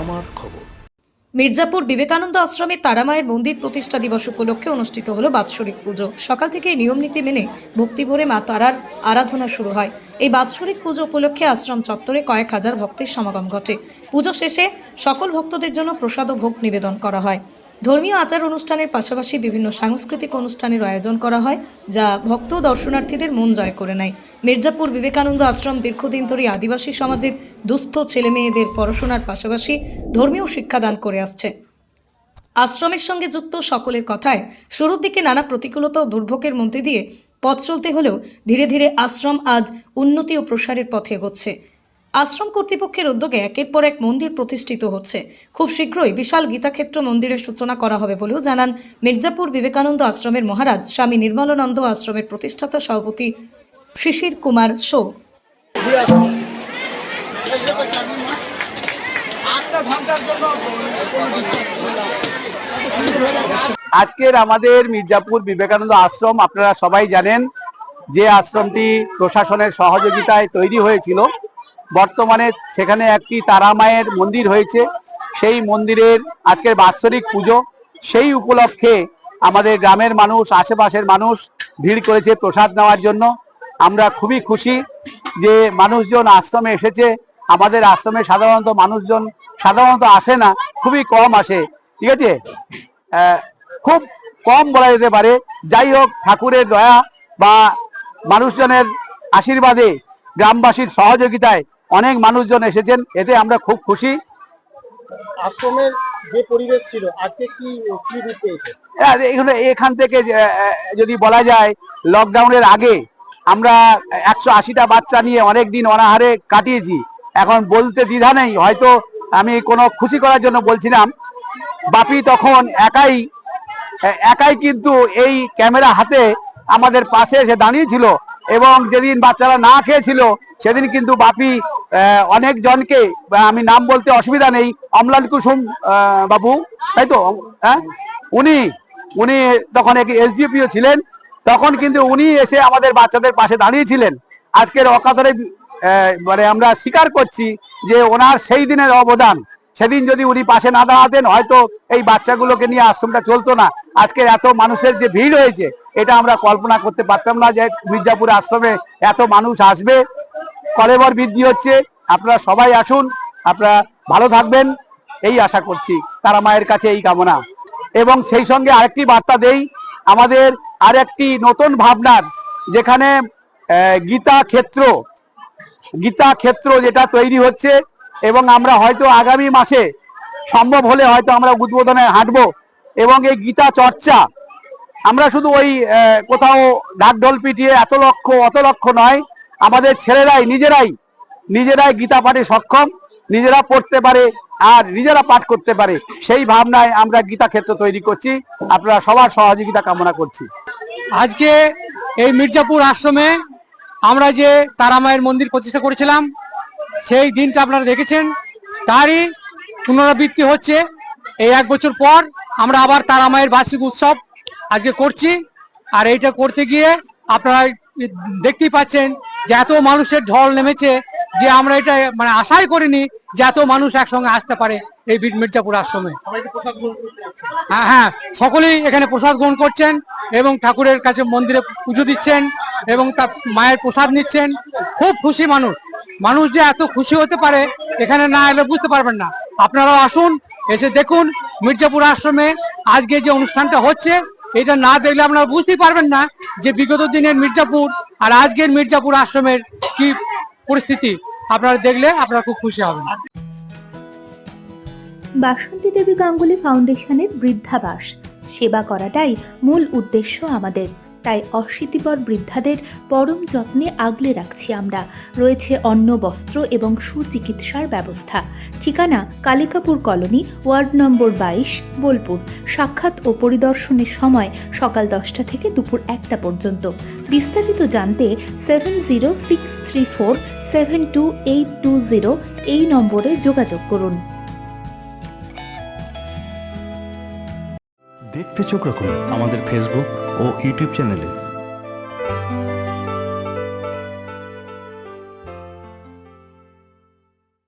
আমার খবর। মির্জাপুর বিবেকানন্দ আশ্রমে তারামায়ের মন্দির প্রতিষ্ঠা দিবস উপলক্ষে অনুষ্ঠিত হলো বাৎসরিক পুজো। সকাল থেকে নিয়ম নীতি মেনে ভক্তি ভরে মা তারার আরাধনা শুরু হয়। এই বাৎসরিক পুজো উপলক্ষে আশ্রম চত্বরে কয়েক হাজার ভক্তের সমাগম ঘটে। পুজো শেষে সকল ভক্তদের জন্য প্রসাদ ও ভোগ নিবেদন করা হয়। ধর্মীয় আচার অনুষ্ঠানের পাশাপাশি বিভিন্ন সাংস্কৃতিক অনুষ্ঠানের আয়োজন করা হয়, যা ভক্ত দর্শনার্থীদের মন জয় করে নেয়। মির্জাপুর বিবেকানন্দ আশ্রম দীর্ঘদিন ধরে আদিবাসী সমাজের দুস্থ ছেলেমেয়েদের পড়াশোনার পাশাপাশি ধর্মীয় শিক্ষাদান করে আসছে। আশ্রমের সঙ্গে যুক্ত সকলের কথায়, শুরুর দিকে নানা প্রতিকূলতা ও দুর্ভোগের মধ্যে দিয়ে পথ চলতে হলেও ধীরে ধীরে আশ্রম আজ উন্নতি ও প্রসারের পথে এগোচ্ছে। আশ্রম কর্তৃপক্ষের উদ্যোগে একের পর এক মন্দির প্রতিষ্ঠিত হচ্ছে। খুব শীঘ্রই বিশাল গীতাক্ষেত্র মন্দিরের সূচনা করা হবে বলেও জানান মির্জাপুর বিবেকানন্দ আশ্রমের মহারাজ স্বামী নির্মলানন্দ আশ্রমের প্রতিষ্ঠাতা সভাপতি শিশির কুমার শো আজকের আমাদের মির্জাপুর বিবেকানন্দ আশ্রম, আপনারা সবাই জানেন যে আশ্রমটি প্রশাসনের সহযোগিতায় তৈরি হয়েছিল। বর্তমানে সেখানে একটি তারামায়ের মন্দির হয়েছে। সেই মন্দিরের আজকের বাৎসরিক পুজো, সেই উপলক্ষে আমাদের গ্রামের মানুষ, আশেপাশের মানুষ ভিড় করেছে প্রসাদ নেওয়ার জন্য। আমরা খুবই খুশি যে মানুষজন আশ্রমে এসেছে। আমাদের আশ্রমে সাধারণত মানুষজন সাধারণত আসে না, খুবই কম আসে, ঠিক আছে? খুব কম বলা যেতে পারে। যাই হোক, ঠাকুরের দয়া বা মানুষজনের আশীর্বাদে গ্রামবাসীর সহযোগিতায় অনেক মানুষজন এসেছেন এতে আমরা খুব খুশি। আশ্রমের যে পরিবেশ ছিল আজকে কি কি রূপ পেয়েছে? আর এখানে এখান থেকে যদি বলা যায় লকডাউনের আগে আমরা একশো আশিটা বাচ্চা নিয়ে অনেক দিন অনাহারে কাটিয়েছি। এখন বলতে দ্বিধা নেই হয়তো আমি কোনো খুশি করার জন্য বলছিলাম। বাপি তখন একাই একাই কিন্তু এই ক্যামেরা হাতে আমাদের পাশে এসে দাঁড়িয়েছিল এবং যেদিন বাচ্চারা না খেয়েছিল, সেদিন কিন্তু বাপি অনেক জনকে আমি নাম বলতে অসুবিধা নেই, অম্লান কুসুম বাবু, তাই তো? হ্যাঁ? উনি উনি তখন এসডিপিও ছিলেন, তখন কিন্তু উনি এসে আমাদের বাচ্চাদের পাশে দাঁড়িয়েছিলেন। আজকের অকাতরে মানে আমরা স্বীকার করছি যে ওনার সেই দিনের অবদান। সেদিন যদি উনি পাশে না দাঁড়াতেন, হয়তো এই বাচ্চাগুলোকে নিয়ে আশ্রমটা চলতো না। আজকে এত মানুষের যে ভিড় হয়েছে এটা আমরা কল্পনা করতে পারতাম না যে মির্জাপুর আশ্রমে এত মানুষ আসবে। কলেবর বৃদ্ধি হচ্ছে। আপনারা সবাই আসুন, আপনারা ভালো থাকবেন। এই আশা করছি, তারা মায়ের কাছে এই কামনা। এবং সেই সঙ্গে আরেকটি বার্তা দেই, আমাদের আরেকটি নতুন ভাবনার, যেখানে গীতা ক্ষেত্র গীতা ক্ষেত্র যেটা তৈরি হচ্ছে, এবং আমরা হয়তো আগামী মাসে, সম্ভব হলে হয়তো আমরা উদ্বোধনে হাঁটবো। এবং এই গীতা চর্চা আমরা শুধু ওই কোথাও ঢাকঢোল পিটিয়ে এত লক্ষ, অত লক্ষ নয়, আমাদের ছেলেরাই, নিজেরাই নিজেরাই গীতা পাঠে সক্ষম, নিজেরা পড়তে পারে আর নিজেরা পাঠ করতে পারে। সেই ভাবনায় আমরা গীতা ক্ষেত্র তৈরি করছি। আপনারা সবার সহযোগিতা কামনা করছি। আজকে এই মির্জাপুর আশ্রমে আমরা যে তারামায়ের মন্দির প্রতিষ্ঠা করেছিলাম, সেই দিনটা আপনারা দেখেছেন। তারই পুনরাবৃত্তি হচ্ছে। এই এক বছর পর আমরা আবার তারামায়ের বার্ষিক উৎসব আজকে করছি। আর এইটা করতে গিয়ে আপনারা দেখতেই পাচ্ছেন যে এত মানুষের ঢল নেমেছে যে আমরা এটা মানে আশাই করিনি যে এত মানুষ একসঙ্গে আসতে পারে এই বীর মির্জাপুর আশ্রমে। হ্যাঁ হ্যাঁ সকলেই এখানে প্রসাদ গ্রহণ করছেন এবং ঠাকুরের কাছে মন্দিরে পুজো দিচ্ছেন এবং তার মায়ের প্রসাদ নিচ্ছেন। খুব খুশি মানুষ। মানুষ যে এত খুশি হতে পারে এখানে না এলে বুঝতে পারবেন না। আপনারাও আসুন এসে দেখুন মির্জাপুর আশ্রমে আজকে যে অনুষ্ঠানটা হচ্ছে এটা না দেখলে আপনারা বুঝতেই পারবেন না যে বিগত দিনের মির্জাপুর আর আজকের মির্জাপুর আশ্রমের কি পরিস্থিতি। আপনারা দেখলে আপনারা খুব খুশি হবেন। বাসন্তী দেবী গাঙ্গুলি ফাউন্ডেশনের বৃদ্ধাবাস। সেবা করাটাই মূল উদ্দেশ্য আমাদের। তাই অশীতিপর বৃদ্ধাদের পরম যত্নে আগলে রাখছি আমরা। রয়েছে অন্ন, বস্ত্র এবং সুচিকিৎসার ব্যবস্থা। ঠিকানা কালিকাপুর কলোনি, ওয়ার্ড নম্বর বাইশ, বোলপুর। সাক্ষাৎ ও পরিদর্শনের সময় সকাল দশটা থেকে দুপুর একটা পর্যন্ত। বিস্তারিত জানতে seven zero six three four seven two eight two zero এই নম্বরে যোগাযোগ করুন। দেখতে চোখ রাখুন আমাদের ফেসবুক ও ইউটিউব চ্যানেলে